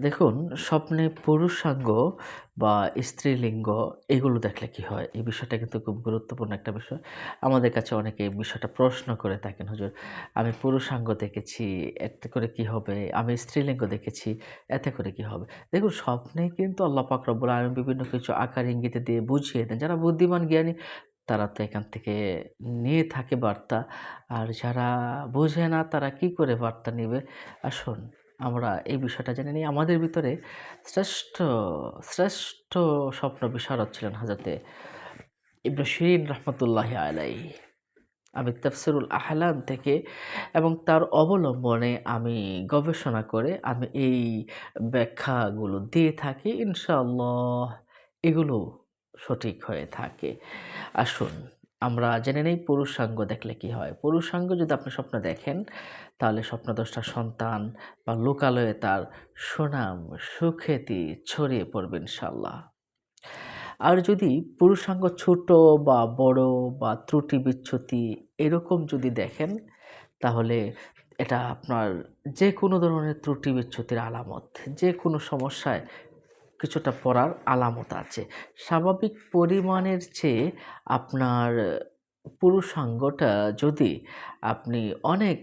দেখুন স্বপ্নে পুরুষাঙ্গ বা স্ত্রীলিঙ্গ এগুলো দেখলে কি হয়? এই বিষয়টা কিন্তু খুব গুরুত্বপূর্ণ একটা বিষয়। আমাদের কাছে অনেকে এই বিষয়টা প্রশ্ন করে থাকেন, "হুজুর আমি পুরুষাঙ্গ দেখেছি, এতে করে কি হবে? আমি স্ত্রীলিঙ্গ দেখেছি, এতে করে কি হবে?" দেখুন স্বপ্নে কিন্তু আল্লাহ রব্বুল আলামিন বিভিন্ন কিছু আকার ইঙ্গিতে দিয়ে বুঝিয়ে দেন। যারা বুদ্ধিমান জ্ঞানী তারা তো এখান থেকে নিয়ে থাকে বার্তা। আর যারা বোঝে না তারা কি করে বার্তা নেবে আসুন আমরা এই বিষয়টা জেনে নিই। আমাদের ভিতরে শ্রেষ্ঠ, শ্রেষ্ঠ স্বপ্ন বিশারদ ছিলেন হযরতে ইবনে শিরিন রাহমাতুল্লাহি আলাইহি। আমি তাফসিরুল আহলান থেকে এবং তার অবলম্বনে আমি গবেষণা করে আমি এই ব্যাখ্যাগুলো দিয়ে থাকি। ইনশাআল্লাহ এগুলো সঠিক হয়ে থাকে। আসুন আমরা জেনে নেই পুরুষাঙ্গ দেখলে কি হয়? পুরুষাঙ্গ যদি আপনি স্বপ্ন দেখেন তাহলে স্বপ্নদ্রষ্টার সন্তান বা লোকালয়ে তার সুনাম, সুখ্যাতি ছড়িয়ে পড়বে ইনশাল্লাহ আর যদি পুরুষাঙ্গ ছোট বা বড় বা ত্রুটি বিচ্ছুতি এরকম যদি দেখেন তাহলে এটা আপনার যে কোনো ধরনের ত্রুটি বিচ্ছুতির আলামত। যে কোনো সমস্যায় কিছুটা পড়ার আলামত আছে। স্বাভাবিক পরিমাণের চেয়ে আপনার পুরুষাঙ্গটা যদি আপনি অনেক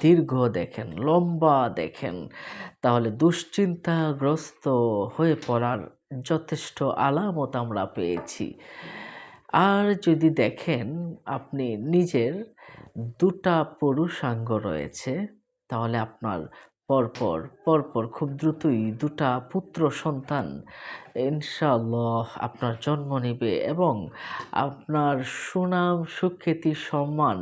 দীর্ঘ দেখেন, লম্বা দেখেন তাহলে দুশ্চিন্তাগ্রস্ত হয়ে পড়ার যথেষ্ট আলামত আমরা পেয়েছি। আর যদি দেখেন আপনি নিজের দুটা পুরুষাঙ্গ রয়েছে তাহলে আপনার পরপর, পরপর খুব দ্রুতই দুটা পুত্র সন্তান ইনশাআল্লাহ আপনার জন্ম নিবে এবং আপনার সুনাম, সুখ্যাতি, সম্মান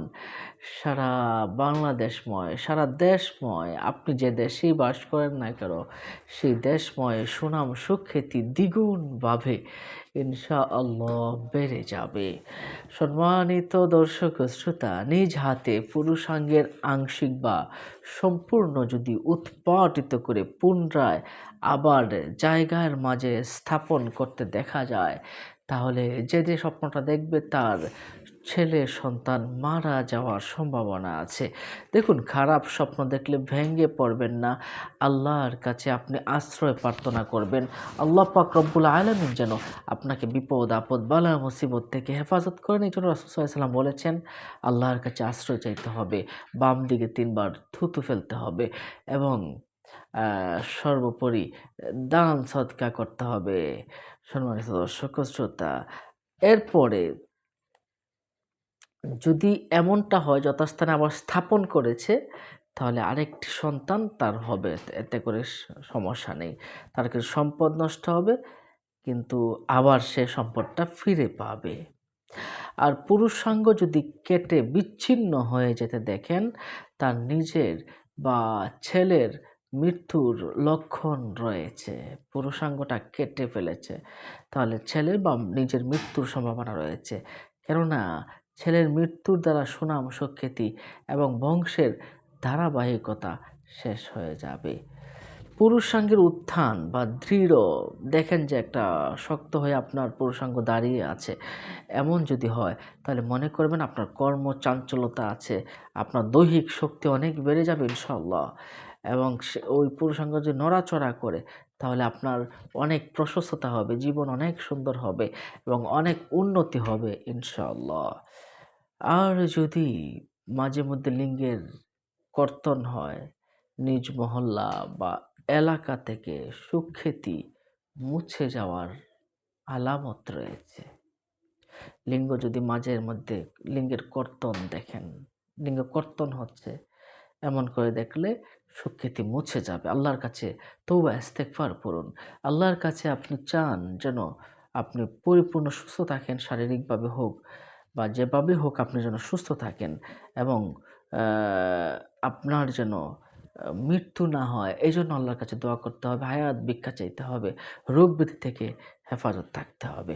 সারা বাংলাদেশময়, সারা দেশময়। আপনি যে দেশেই বাস করেন না কেন সেই দেশময় সুনাম, সুখ্যাতি দ্বিগুণভাবে ইনশাআল্লাহ বেড়ে যাবে। সম্মানিত দর্শক শ্রোতা নিজ হাতে পুরুষাঙ্গের আংশিক বা সম্পূর্ণ যদি উৎপাটিত করে পুনরায় আবার জায়গার মাঝে স্থাপন করতে দেখা যায় তাহলে যে, যে স্বপ্নটা দেখবে তার ছেলে সন্তান মারা যাওয়ার সম্ভাবনা আছে। দেখুন খারাপ স্বপ্ন দেখলে ভেঙে পড়বেন না। আল্লাহর কাছে আপনি আশ্রয় প্রার্থনা করবেন। আল্লাহ পাক রব্বুল আলামিন যেন আপনাকে বিপদ, আপদ, বালা মুসিবত থেকে হেফাজত করেন। এই জন্য ওয়াসাল্লাম বলেছেন, আল্লাহর কাছে আশ্রয় চাইতে হবে। বাম দিকে তিনবার থুতু ফেলতে হবে এবং সর্বোপরি দান সৎকা করতে হবে। সম্মানিত দর্শক শ্রোতা এরপরে যদি এমনটা হয়, যথাস্থানে আবার স্থাপন করেছে, তাহলে আরেকটি সন্তান তার হবে। এতে করে সমস্যা নেই। তার কিছু সম্পদ নষ্ট হবে, কিন্তু আবার সে সম্পদটা ফিরে পাবে। আর পুরুষাঙ্গ যদি কেটে বিচ্ছিন্ন হয়ে যেতে দেখেন, তার নিজের বা ছেলের মৃত্যুর লক্ষণ রয়েছে। পুরুষাঙ্গটা কেটে ফেলেছে। তাহলে ছেলের বা নিজের মৃত্যুর সম্ভাবনা রয়েছে। কেননা ছেলের মৃত্যুর দ্বারা সুনাম, সুখ্যাতি এবং বংশের ধারাবাহিকতা শেষ হয়ে যাবে। পুরুষাঙ্গের উত্থান বা দৃঢ় দেখেন যে একটা শক্ত হয়ে আপনার পুরুষাঙ্গ দাঁড়িয়ে আছে। এমন যদি হয় তাহলে মনে করবেন আপনার কর্ম চাঞ্চল্যতা আছে। আপনার দৈহিক শক্তি অনেক বেড়ে যাবে ইনশাল্লাহ এবং ওই পুরুষাঙ্গ যদি নড়াচড়া করে তাহলে আপনার অনেক প্রশস্ততা হবে, জীবন অনেক সুন্দর হবে এবং অনেক উন্নতি হবে ইনশাআল্লাহ। আর যদি মাঝে মধ্যে লিঙ্গের কর্তন হয়, নিজ মহল্লা বা এলাকা থেকে সুখ্যাতি মুছে যাওয়ার আলামত রয়েছে। লিঙ্গ যদি মাঝের মধ্যে লিঙ্গের কর্তন দেখেন, লিঙ্গ কর্তন হচ্ছে এমন করে দেখলে সুখ্যাতি মুছে যাবে। আল্লাহর কাছে তওবা ইস্তেগফার করুন। আল্লাহর কাছে আপনি চান যেন আপনি পরিপূর্ণ সুস্থ থাকেন শারীরিকভাবে হোক বা যেভাবে হোক আপনি যেন সুস্থ থাকেন এবং আপনার যেন মৃত্যু না হয় এই জন্য আল্লাহর কাছে দোয়া করতে হবে, হায়াত ভিক্ষা চাইতে হবে, রোগ ব্যাধি থেকে হেফাজত থাকতে হবে।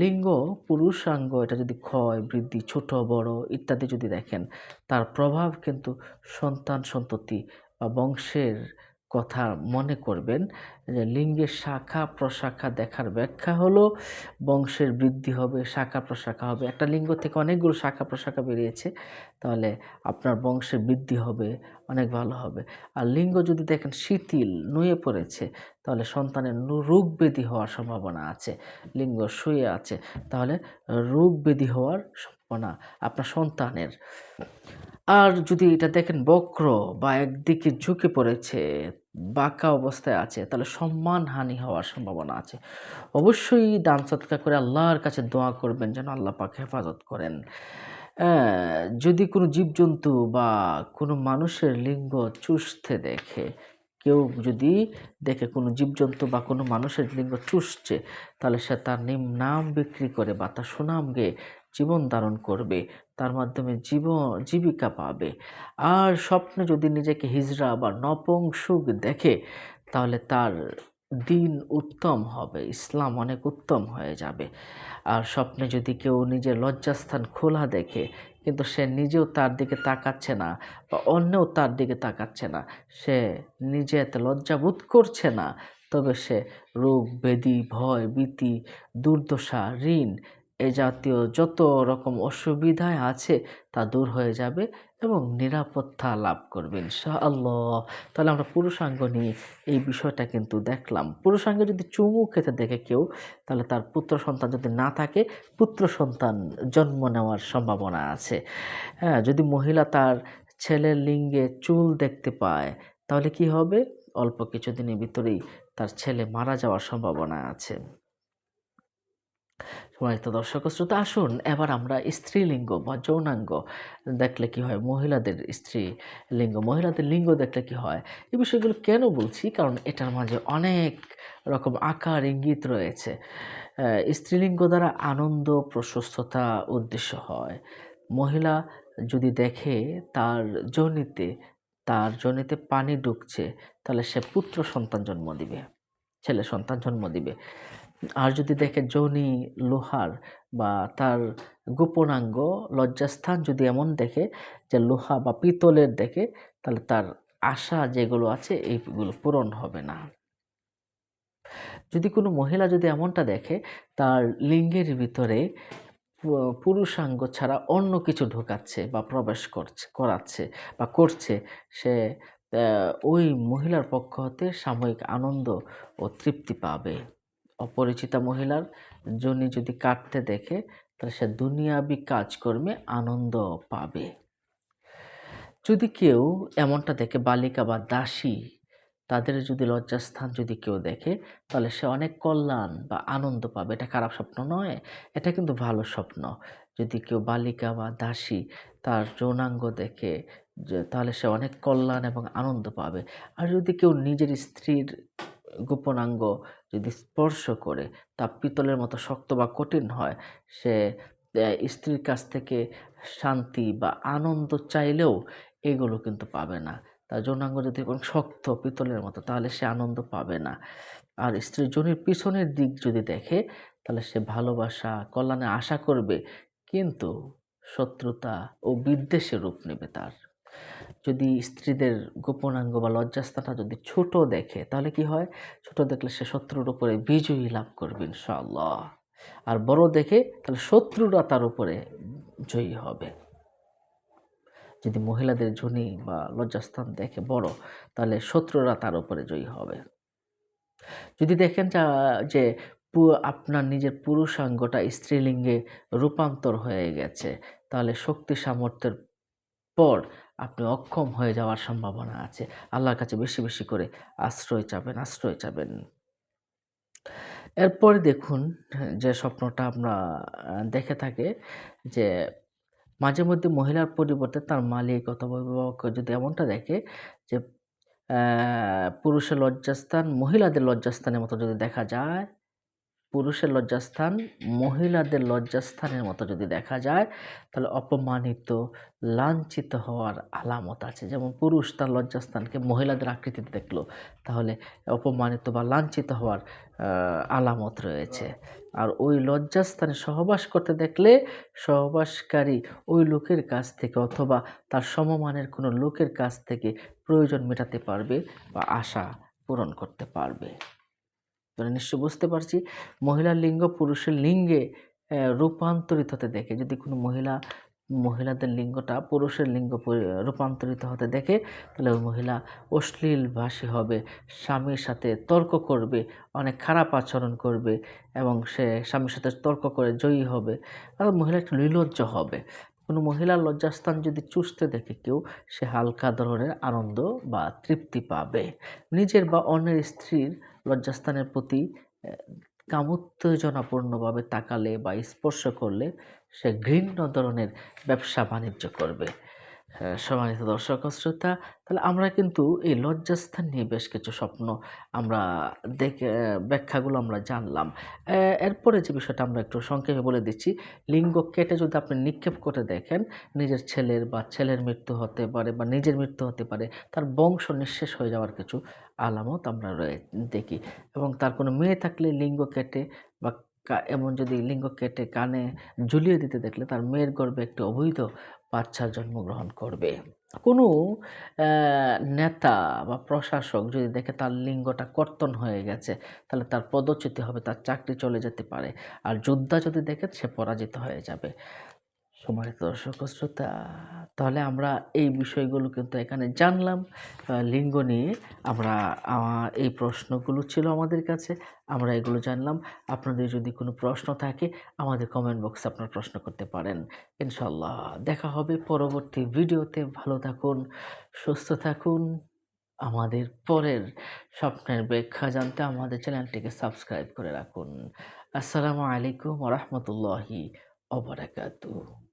লিঙ্গ, পুরুষাঙ্গ এটা যদি ক্ষয়, বৃদ্ধি, ছোট বড় ইত্যাদি যদি দেখেন তার প্রভাব কিন্তু সন্তান সন্ততি বা বংশের কথা মনে করবেন যে লিঙ্গের শাখা প্রশাখা দেখার ব্যাখ্যা হলো বংশের বৃদ্ধি হবে, শাখা প্রশাখা হবে। একটা লিঙ্গ থেকে অনেকগুলো শাখা প্রশাখা বেরিয়েছে। তাহলে আপনার বংশে বৃদ্ধি হবে, অনেক ভালো হবে। আর লিঙ্গ যদি দেখেন শিথিল, নুয়ে পড়েছে, তাহলে সন্তানের রোগ ব্যাধি হওয়ার সম্ভাবনা আছে, লিঙ্গ শুয়ে আছে, তাহলে রোগ ব্যাধি হওয়ার সম্ভাবনা আপনার সন্তানের। আর যদি এটা দেখেন বক্র বা একদিকে ঝুঁকে পড়েছে, বাঁকা অবস্থায় আছে, তাহলে সম্মানহানি হওয়ার সম্ভাবনা আছে। অবশ্যই দান সৎকার করে আল্লাহর কাছে দোয়া করবেন যেন আল্লাহ পাক হেফাজত করেন। যদি কোনো জীবজন্তু বা কোনো মানুষের লিঙ্গ চুষতে দেখে, কেউ যদি দেখে কোনো জীবজন্তু বা কোনো মানুষের লিঙ্গ চুষছে, তাহলে সে তার নিম বিক্রি করে বা তার সুনাম গেয়ে জীবন ধারণ করবে, তার মাধ্যমে জীব, জীবিকা পাবে। আর স্বপ্নে যদি নিজেকে হিজড়া বা নপুংসুক দেখে, তাহলে তার দিন উত্তম হবে, ইসলাম অনেক উত্তম হয়ে যাবে। আর স্বপ্নে যদি কেউ নিজের লজ্জাস্থান খোলা দেখে, কিন্তু সে নিজেও তার দিকে তাকাচ্ছে না বা অন্যও তার দিকে তাকাচ্ছে না, সে নিজে এত লজ্জাবোধ করছে না, তবে সে রোগ ব্যাধি ভয়, ভীতি, দুর্দশা, ঋণ এ জাতীয় যত রকম অসুবিধায় আছে তা দূর হয়ে যাবে এবং নিরাপত্তা লাভ করবে, ইনশাআল্লাহ। তাহলে আমরা পুরুষাঙ্গ নিয়ে এই বিষয়টা কিন্তু দেখলাম। পুরুষাঙ্গে যদি চুমু খেতে দেখে কেউ, তাহলে তার পুত্র সন্তান যদি না থাকে, পুত্র সন্তান জন্ম নেওয়ার সম্ভাবনা আছে। হ্যাঁ যদি মহিলা তার ছেলের লিঙ্গে চুল দেখতে পায়, তাহলে কি হবে? অল্প কিছুদিনের ভিতরেই তার ছেলে মারা যাওয়ার সম্ভাবনা আছে। সম্মানিত দর্শক শ্রোতা, আসুন এবার আমরা স্ত্রীলিঙ্গ বা যৌনাঙ্গ দেখলে কি হয়? মহিলাদের স্ত্রী লিঙ্গ মহিলাদের লিঙ্গ দেখলে কি হয়? এই বিষয়গুলো কেন বলছি? কারণ এটার মাঝে অনেক রকম আকার, ইঙ্গিত রয়েছে। স্ত্রীলিঙ্গ দ্বারা আনন্দ, প্রশস্ততা উদ্দেশ্য হয়। মহিলা যদি দেখে তার জনিতে তার জনিতে পানি ঢুকছে তাহলে সে পুত্র সন্তান জন্ম দিবে, ছেলে সন্তান জন্ম দিবে। আর যদি দেখে যোনি লোহার বা তার গোপনাঙ্গ লজ্জাস্থান যদি এমন দেখে যে লোহা বা পিতলের দেখে, তাহলে তার আশা যেগুলো আছে এইগুলো পূরণ হবে না। যদি কোনো মহিলা যদি এমনটা দেখে, তার লিঙ্গের ভিতরে পুরুষাঙ্গ ছাড়া অন্য কিছু ঢোকাচ্ছে বা প্রবেশ করছে, করাচ্ছে বা করছে, সে ওই মহিলার পক্ষ হতে সাময়িক আনন্দ ও তৃপ্তি পাবে। অপরিচিতা মহিলার জনি যদি কাটতে দেখে, তাহলে সে দুনিয়াবি কাজকর্মে আনন্দ পাবে। যদি কেউ এমনটা দেখে, বালিকা বা দাসী, তাদের যদি লজ্জাস্থান যদি কেউ দেখে, তাহলে সে অনেক কল্যাণ বা আনন্দ পাবে। এটা খারাপ স্বপ্ন নয়, এটা কিন্তু ভালো স্বপ্ন। যদি কেউ বালিকা বা দাসী, তার যৌনাঙ্গ দেখে তাহলে সে অনেক কল্যাণ এবং আনন্দ পাবে। আর যদি কেউ নিজের স্ত্রীর গোপনাঙ্গ যদি স্পর্শ করে, তা পিতলের মতো শক্ত বা কঠিন হয়। সে স্ত্রীর কাছ থেকে শান্তি বা আনন্দ চাইলেও এগুলো কিন্তু পাবে না। তার যৌনাঙ্গ যদি কোনো শক্ত পিতলের মতো, তাহলে সে আনন্দ পাবে না। আর স্ত্রীর জনির পিছনের দিক যদি দেখে, তাহলে সে ভালোবাসা, কল্যাণে আশা করবে, কিন্তু শত্রুতা ও বিদ্বেষে রূপ নেবে তার। যদি স্ত্রীদের গোপনাঙ্গ বা লজ্জাস্থানটা যদি ছোট দেখে, তাহলে কি হয়? ছোট দেখলে সে শত্রুর উপরে বিজয়ী লাভ করবে ইনশাআল্লাহ। আর বড় দেখে তাহলে শত্রুরা তার উপরে জয়ী হবে। যদি মহিলাদের ঝুনি বা লজ্জাস্থান দেখে বড়, তাহলে শত্রুরা তার উপরে জয়ী হবে। যদি দেখেন যা আপনার নিজের পুরুষাঙ্গটা স্ত্রীলিঙ্গে রূপান্তর হয়ে গেছে, তাহলে শক্তি সামর্থ্যের পর আপনি অক্ষম হয়ে যাওয়ার সম্ভাবনা আছে। আল্লাহর কাছে বেশি বেশি করে আশ্রয় চাবেন আশ্রয় চাবেন। এরপরে দেখুন, যে স্বপ্নটা আমরা দেখে থাকে যে মাঝে মধ্যে মহিলার পরিবর্তে তার মালিক অথবা অভিভাবক যদি এমনটা দেখে যে পুরুষের লজ্জাস্থান, মহিলাদের লজ্জাস্থানের মতো যদি দেখা যায় পুরুষের লজ্জাস্থান, মহিলাদের লজ্জাস্থানের মতো যদি দেখা যায়, তাহলে অপমানিত, লাঞ্ছিত হওয়ার আলামত আছে। যেমন পুরুষ তার লজ্জাস্থানকে মহিলাদের আকৃতিতে দেখল, তাহলে অপমানিত বা লাঞ্ছিত হওয়ার আলামত রয়েছে। আর ওই লজ্জাস্থানে সহবাস করতে দেখলে সহবাসকারী ওই লোকের কাছ থেকে অথবা তার সমমানের কোনো লোকের কাছ থেকে প্রয়োজন মেটাতে পারবে বা আশা পূরণ করতে পারবে। তোরা নিশ্চয় বুঝতে পারছি। মহিলার লিঙ্গ পুরুষের লিঙ্গে রূপান্তরিত হতে দেখে, যদি কোনো মহিলা, মহিলাদের লিঙ্গটা পুরুষের লিঙ্গ রূপান্তরিত হতে দেখে, তাহলে ওই মহিলা অশ্লীল ভাষী হবে, স্বামীর সাথে তর্ক করবে, অনেক খারাপ আচরণ করবে এবং সে স্বামীর সাথে তর্ক করে জয়ী হবে। আর মহিলা একটু নির্লজ্জ হবে। কোনো মহিলার লজ্জাস্থান যদি চুষতে দেখে কেউ, সে হালকা ধরনের আনন্দ বা তৃপ্তি পাবে। নিজের বা অন্যের স্ত্রীর লজ্জাস্থানের প্রতি কামোত্তেজনাপূর্ণভাবে তাকালে বা স্পর্শ করলে সে ঘৃণ্য ধরনের ব্যবসা বাণিজ্য করবে। সম্মানিত দর্শক শ্রোতা, তাহলে আমরা কিন্তু এই লজ্জাস্থান নিয়ে বেশ কিছু স্বপ্ন আমরা দেখে, ব্যাখ্যাগুলো আমরা জানলাম। এরপরে যে বিষয়টা আমরা একটু সংক্ষেপে বলে দিচ্ছি, লিঙ্গ কেটে যদি আপনি নিক্ষেপ করে দেখেন, নিজের ছেলের বা ছেলের মৃত্যু হতে পারে বা নিজের মৃত্যু হতে পারে, তার বংশ নিঃশেষ হয়ে যাওয়ার কিছু আলামত আমরা দেখি। এবং তার কোনো মেয়ে থাকলে লিঙ্গ কেটে বা এমন যদি লিঙ্গ কেটে কানে ঝুলিয়ে দিতে দেখলে তার মেয়ের গর্ভে একটি অবৈধ বাচ্চা জন্মগ্রহণ করবে। কোনো নেতা বা প্রশাসক যদি দেখে তার লিঙ্গটা কর্তন হয়ে গেছে, তাহলে তার পদচ্যুতি হবে, তার চাকরি চলে যেতে পারে। আর যোদ্ধা যদি দেখে সে পরাজিত হয়ে যাবে। সম্মানিত দর্শক শ্রোতা, তাহলে আমরা এই বিষয়গুলো কিন্তু এখানে জানলাম। লিঙ্গ নিয়ে আমরা এই প্রশ্নগুলো ছিল আমাদের কাছে, আমরা এগুলো জানলাম। আপনাদের যদি কোনো প্রশ্ন থাকে, আমাদের কমেন্ট বক্সে আপনার প্রশ্ন করতে পারেন। ইনশাল্লাহ দেখা হবে পরবর্তী ভিডিওতে। ভালো থাকুন, সুস্থ থাকুন। আমাদের পরের স্বপ্নের ব্যাখ্যা জানতে আমাদের চ্যানেলটিকে সাবস্ক্রাইব করে রাখুন। আসসালামু আলাইকুম রহমতুল্লাহি অবরাকাতু